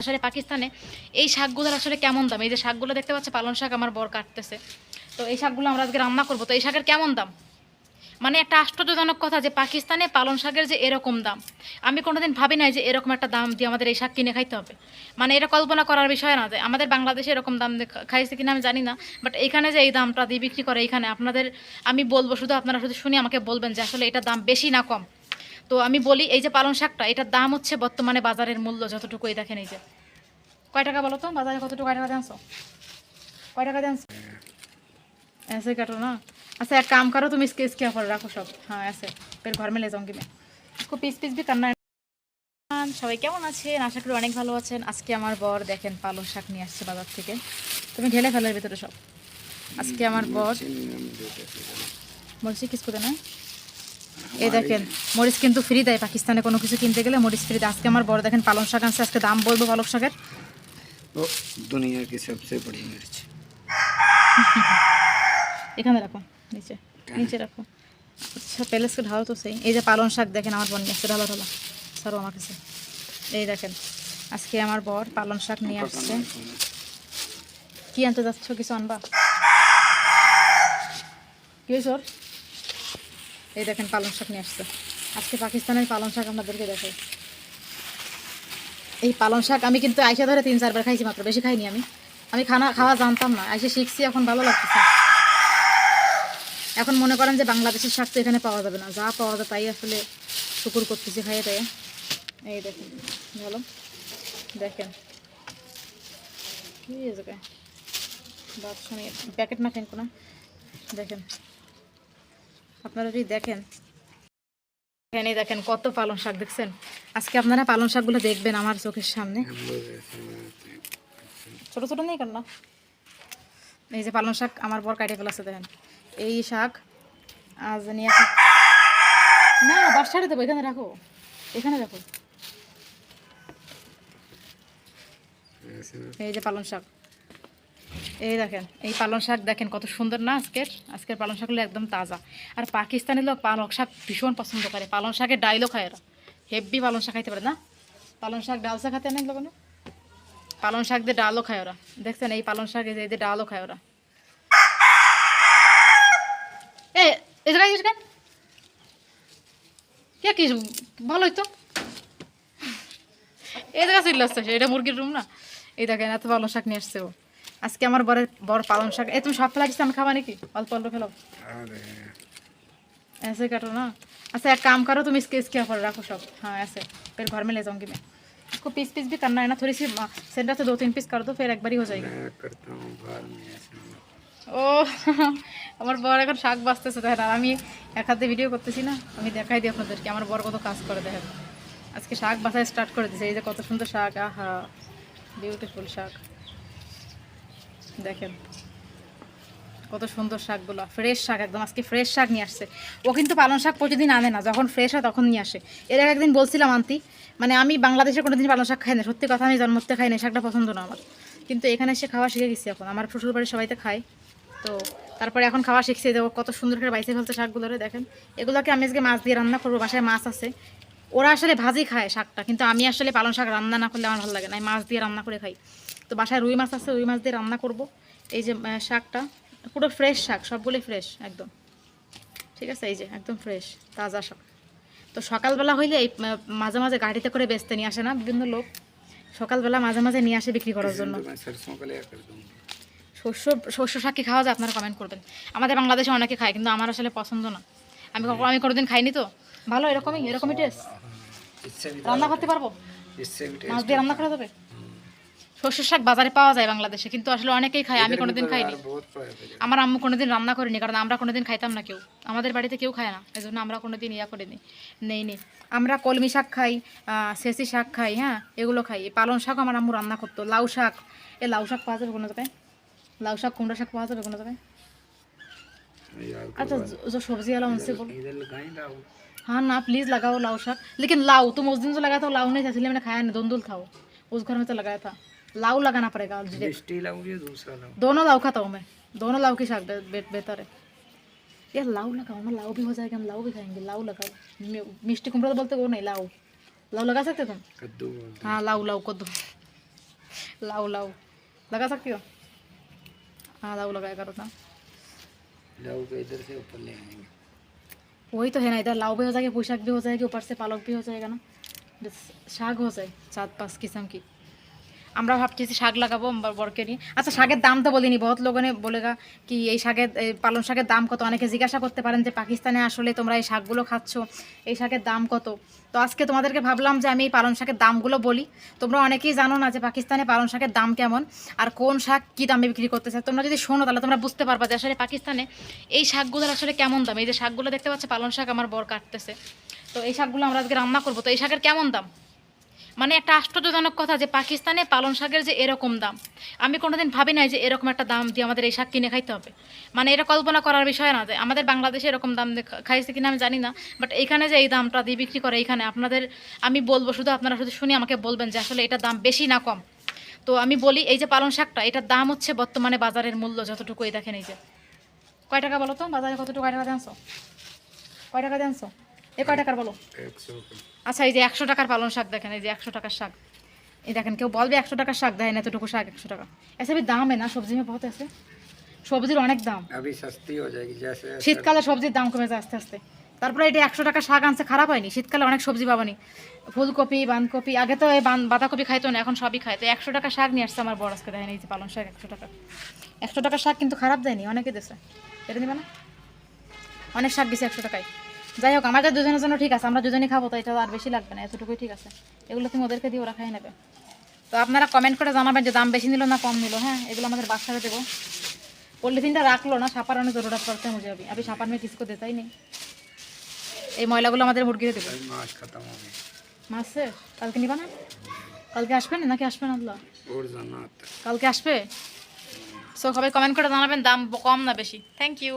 আসলে পাকিস্তানে এই শাকগুলোর আসলে কেমন দাম? এই যে শাকগুলো দেখতে পাচ্ছে, পালং শাক আমার বর কাটতেছে। তো এই শাকগুলো আমরা আজকে রান্না করব। তো এই শাকের কেমন দাম? মানে একটা আশ্চর্যজনক কথা যে পাকিস্তানে পালং শাকের যে এরকম দাম। আমি কোনোদিন ভাবি নাই যে এরকম একটা দাম দিয়ে আমাদের এই শাক কিনে খাইতে হবে। মানে এটা কল্পনা করার বিষয় না যে আমাদের বাংলাদেশে এরকম দাম খাইছে কিনা আমি জানি না। বাট এখানে যে এই দামটা দিয়ে বিক্রি করে এখানে আপনাদের আমি বলব শুধু আপনারা শুধু শুনে আমাকে বলবেন যে আসলে এটার দাম বেশি না কম। তো আমি বলি এই যে পালং শাকটা এটার দাম হচ্ছে বর্তমানে বাজারের মূল্য যতটুকু এই দেখেন এই যে কয় টাকা বলো তো বাজারে কতটুকু কয় টাকা জানছো কয় টাকা জানছো ऐसे करो ना अच्छा एक काम करो तुम इसके इसके ऊपर रखो सब हाँ ऐसे फिर घर में ले जाऊंगी मैं इसको পিস পিস भी करना है সবাই কেমন আছেন আশা করি অনেক ভালো আছেন আজকে আমার বর দেখেন পালং শাক নিয়ে আসছে বাজার থেকে তুমি ঢেলে ফেলার ভিতরে সব আজকে আমার বর বলছি কিসকু দেয় না এই দেখেন মরিচ কিন্তু ফ্রি দেয় পাকিস্তানে। কোনো কিছু কিনতে গেলে মরিচ ফ্রি আজকে আমার বড় দেখেন পালং শাক আনছে আজকে দাম বলব পালং শাকের। এখানে রাখো নিচে নিচে রাখো। আচ্ছা প্যালেসকে ঢালো তো সেই। এই যে পালং শাক দেখেন আমার বোন নিয়ে ঢালো ঢালো। সরো আমার কাছে। এই দেখেন আজকে আমার বর পালং শাক নিয়ে আসছে। কি আনতে যাচ্ছ কিছু আনবা? কি সর এই দেখেন পালং শাক নিয়ে আসছে। আজকে পাকিস্তানের পালং শাক আপনাদেরকে দেখাই। এই পালং শাক আমি কিন্তু আইসা ধরে তিন, চারবার খাইছি মাত্র, বেশি খাইনি আমি। আমি খানা, খাওয়া জানতাম না, আইসে শিখছি, এখন ভালো লাগতেছে। এখন মনে করেন যে বাংলাদেশের শাক তো এখানে পাওয়া যাবে না। যা পাওয়া যায় তাই আসলে শুকুর করতেছি, খাইয়ে তাই এই দেখেন, ভালো। দেখেন। কি কে? প্যাকেট না ফেঙ্কো না? দেখেন। আপনারা যদি দেখেন এখানে দেখেন কত পালং শাক, দেখছেন? আজকে আপনারা পালং শাকগুলো দেখবেন আমার চোখের সামনে। ছোট ছোট নেই কেন? না এই যে পালং শাক আমার বর কাটে ফেলাচ্ছে দেখেন। এই শাক আজ নিয়ে না না বাসারে দেবো, এখানে রাখো। এখানে রাখো। এই যে পালং শাক। এই দেখেন, এই পালং শাক দেখেন কত সুন্দর না আজকের? আজকের পালং শাকগুলো একদম তাজা। আর পাকিস্তানি লোক পালং শাক ভীষণ পছন্দ করে। পালং শাকের ডাইলও খায় এরা। হেভি পালং শাক খাইতে পারে না? পালং শাক ডাল শাক খাতে অনেক লোক পালং শাক দিয়ে ডালও খায় ওরা। দেখছেন, এই পালং শাক এই ডালও খায় ওরা। কেন? কে ভালোই তো। এই জায়গা এটা মুরগির রুম না? এই দেখেন, এত পালং শাক নিয়ে আসছে ও। আজকে আমার বরের বড় পালং শাক এ তুমি সব ফেলা দিচ্ছি আমি খাবা নাকি অল্প অল্প ফেলাও अरे ऐसे करो ना अच्छा एक काम करो तुम इसके इसके ऊपर रखो सब हाँ ऐसे फिर घर में ले जाऊंगी मैं इसको पीस पीस भी करना है ना थोड़ी सी सेंटर से दो तीन पीस कर दो फिर एक बार ही हो जाएगी मैं करता हूँ बाहर में ऐसे ও আমার বর এখন শাক বাঁচতেছে দেখেন আর আমি এক হাতে ভিডিও করতেছি না আমি দেখাই দিই আপনাদেরকে আমার বর কত কাজ করে দেখেন আজকে শাক বাছাই স্টার্ট করে দিয়েছে এই যে কত সুন্দর শাক আহা বিউটিফুল শাক দেখেন। কত সুন্দর শাকগুলো। ফ্রেশ শাক একদম, আজকে ফ্রেশ শাক নিয়ে আসছে। ও কিন্তু পালং শাক প্রতিদিন আনে না, যখন ফ্রেশ হয় তখন নিয়ে আসে। এর আগে একদিন বলছিলাম আন্তি মানে আমি বাংলাদেশে কোনোদিন পালং শাক খাই না, সত্যি কথা আমি জন্মতে খাই না শাকটা পছন্দ না আমার। কিন্তু এখানে এসে খাওয়া শিখে গেছি এখন। আমার শ্বশুর বাড়ির সবাই তো খায়। তো তারপরে এখন খাওয়া শিখছি ও কত সুন্দর করে বাইসে ফেলছে শাকগুলোরে দেখেন। এগুলোকে আমি আজকে মাছ দিয়ে রান্না করব, বাসায় মাছ আছে। ওরা আসলে ভাজি খায় শাকটা, কিন্তু আমি আসলে পালং শাক রান্না না করলে আমার ভালো লাগে না মাছ দিয়ে রান্না করে খাই। তো বাসায় রুই মাছ আছে রুই মাছ দিয়ে রান্না করব। এই যে শাকটা পুরো ফ্রেশ শাক সবগুলি ফ্রেশ একদম। ঠিক আছে? এই যে একদম ফ্রেশ তাজা শাক। তো সকালবেলা হইলে এই মাঝে মাঝে গাড়িতে করে বেচতে নিয়ে আসে না বিভিন্ন লোক? সকালবেলা মাঝে মাঝে নিয়ে আসে বিক্রি করার জন্য। শস্য শস্য শাক কি খাওয়া যায় আপনারা কমেন্ট করবেন। আমাদের বাংলাদেশে অনেকে খায় কিন্তু আমার আসলে পছন্দ না। আমি আমি কোনোদিন খাইনি তো। ভালো এরকমই এরকমই টেস্ট রান্না করতে পারব? মাছ দিয়ে রান্না করা যাবে? শস্য শাক বাজারে পাওয়া যায় বাংলাদেশে কিন্তু আসলে অনেকেই খায় আমি কোনোদিন খাইনি बहुत पाया था আমার আম্মু কোনোদিন রান্না করিনি কারণ আমরা কোনোদিন খাইতাম না কেউ আমাদের বাড়িতে কেউ খায় না এই জন্য আমরা কোনোদিন ইয়া করিনি নেই নি আমরা কলমি শাক খাই আহ, সেচি শাক খাই হ্যাঁ এগুলো খাই এই পালং শাক আমার আম্মু রান্না করতো লাউ শাক এ লাউ শাক পাওয়া যাবে কোনো জায়গায় লাউ শাক কুমড়া শাক পাওয়া যাবে কোনো জায়গায় यार अच्छा जो जो सब्जी वाला उनसे बोलो इधर लगाई ना वो। हाँ ना प्लीज़ लगाओ लाऊ शाक लेकिन लाऊ तुम उस दिन जो लगाया था वो लाऊ नहीं था इसलिए मैंने खाया नहीं धुंधुल था वो उस घर में तो लगाया था लाऊ लगाना पड़ेगा और जीरे लाऊ या दूसरा लाऊ। दोनों लाऊ खाता हूँ मैं। दोनों लाऊ की शाक बेहतर है। यार लाऊ लगाओ ना लाऊ भी हो जाएगा हम लाऊ भी खाएँगे लाऊ लगाओ। मिष्टी कुमरा तो बोलते वो नहीं लाऊ। लाऊ लगा सकते तुम? कद्दू हाँ। लाऊ लाऊ कद्दू। लाऊ लाऊ। लगा सकती हो? हाँ लाऊ लगाया करो ना। लाऊ के इधर से ऊपर ले आएँगे। वही तो है ना इधर लाऊ भी हो जाएगी पोशाक भी हो जाएगी ऊपर से पालक भी हो जाएगा ना। बस शाग हो जाए सात पाँच किस्म की। আমরা ভাবতেছি শাক লাগাবো বরকে নিয়ে। আচ্ছা শাকের দাম তো বলিনি, বহুত লোকে বলেগা কি এই শাকের, এই পালং শাকের দাম কত? অনেকে জিজ্ঞাসা করতে পারেন যে পাকিস্তানে আসলে তোমরা এই শাকগুলো খাচ্ছ, এই শাকের দাম কত? তো আজকে তোমাদেরকে ভাবলাম যে আমি এই পালং শাকের দামগুলো বলি। তোমরা অনেকেই জানো না যে পাকিস্তানে পালং শাকের দাম কেমন, আর কোন শাক কী দামে বিক্রি করতেছে। তোমরা যদি শোনো, তাহলে তোমরা বুঝতে পারবা যে আসলে পাকিস্তানে এই শাকগুলোর আসলে কেমন দাম। এই যে শাকগুলো দেখতে পাচ্ছ, পালং শাক আমার বর কাটতেছে। তো এই শাকগুলো আমরা আজকে রান্না করব। তো এই শাকের কেমন দাম? মানে একটা আশ্চর্যজনক কথা যে পাকিস্তানে পালং শাকের যে এরকম দাম। আমি কোনোদিন ভাবি নাই যে এরকম একটা দাম দিয়ে আমাদের এই শাক কিনে খাইতে হবে। মানে এটা কল্পনা করার বিষয় না যে আমাদের বাংলাদেশে এরকম দাম খাইছে কিনা আমি জানি না বাট এইখানে যে এই দামটা দিয়ে বিক্রি করে এইখানে আপনাদের, আমি বলব শুধু আপনারা শুধু শুনে আমাকে বলবেন যে আসলে এটা দাম বেশি না কম। তো আমি বলি এই যে পালং শাকটা, এটার দাম হচ্ছে বর্তমানে বাজারের মূল্য যতটুকু এই দেখেন এই যে। কয় টাকা বলো তো? বাজারে কতটুকু কয় টাকা দিয়ে কয় টাকা দিয়ে এ কয় টাকার বলো? আচ্ছা এই যে একশো টাকার পালন শাক দেখেন এই যে একশো টাকার শাক। এই দেখেন কেউ বলবে একশো টাকার শাক দেয় না এতটুকু শাক একশো টাকা। এসে দামে না সবজি মে বহুত আছে? সবজির অনেক দাম। শীতকালে সবজির দাম কমেছে আস্তে আস্তে। তারপরে এটা একশো টাকা শাক আনছে খারাপ হয়নি? শীতকালে অনেক সবজি পাবানি। ফুলকপি বাঁধকপি আগে তো এই বাঁধাকপি খাইতো না এখন সবই খায়। তো একশো টাকা শাক নিয়ে আসছে আমার বড় আজকে দেয়নি এই যে পালন শাক একশো টাকা। একশো টাকার শাক কিন্তু খারাপ দেয়নি অনেকে দেশে এটা নিবে না? অনেক শাক দিছে একশো টাকায়। যাই হোক আমাদের দুজনের জন্য ঠিক আছে আমরা দুজনই খাব তো এটা আর বেশি লাগবে না এতটুকুই ঠিক আছে। এগুলো তুমি ওদেরকে দিয়ে ওরা খাই নেবে। তো আপনারা কমেন্ট করে জানাবেন যে দাম বেশি নিল না কম নিল হ্যাঁ? এগুলো আমাদের বাচ্চারা দেবো। পলিথিনটা রাখল না সাপার অনেক জরুরত করতে মুঝে আমি আমি সাপার মেয়ে কিছু দিতে নি এই ময়লাগুলো আমাদের মুরগিতে দেবো। মাসে কালকে নিবা না? কালকে আসবে না? নাকি আসবে না আল্লাহ? কালকে আসবে? সো সবাই কমেন্ট করে জানাবেন দাম কম না বেশি। Thank you